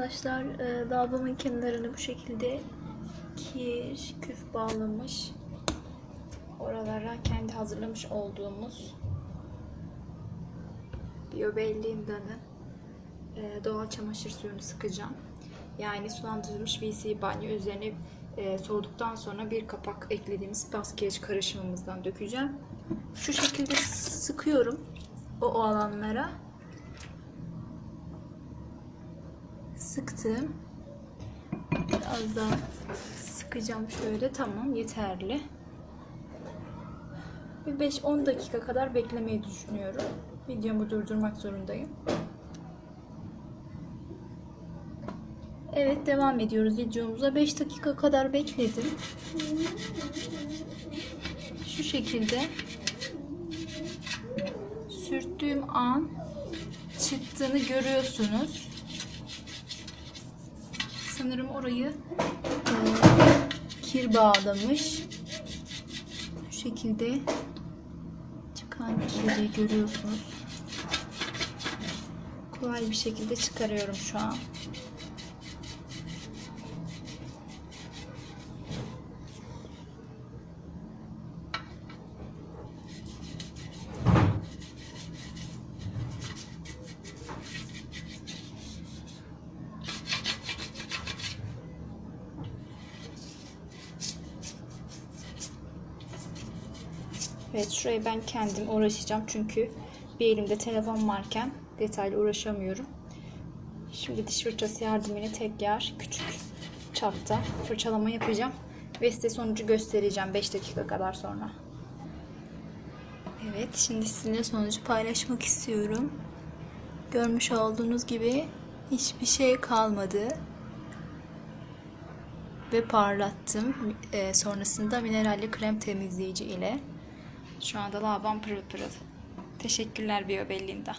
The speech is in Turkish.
Arkadaşlar e, lavabonun kenarını bu şekilde kir, küf bağlamış. Oralara kendi hazırlamış olduğumuz Biobellinda'nın e, doğal çamaşır suyunu sıkacağım. Yani sulandırılmış VC banyo üzerine e, soğuduktan sonra bir kapak eklediğimiz baskeç karışımımızdan dökeceğim. Şu şekilde sıkıyorum o, o alanlara. Sıktım. Biraz daha sıkacağım şöyle. Tamam yeterli. Bir 5-10 dakika kadar beklemeyi düşünüyorum. Videomu durdurmak zorundayım. Evet devam ediyoruz videomuza. 5 dakika kadar bekledim. Şu şekilde sürttüğüm an çıktığını görüyorsunuz. Sanırım orayı e, kir bağlamış. Şu şekilde çıkan kiri görüyorsunuz. Kolay bir şekilde çıkarıyorum şu an. Evet şurayı ben kendim uğraşacağım çünkü bir elimde telefon varken detaylı uğraşamıyorum. Şimdi diş fırçası yardımıyla tek yer küçük çapta fırçalama yapacağım ve size sonucu göstereceğim 5 dakika kadar sonra. Evet şimdi sizinle sonucu paylaşmak istiyorum. Görmüş olduğunuz gibi hiçbir şey kalmadı ve parlattım. Ee, sonrasında mineralli krem temizleyici ile. Şu anda lavabom pırıl pırıl. Teşekkürler Biobellinda.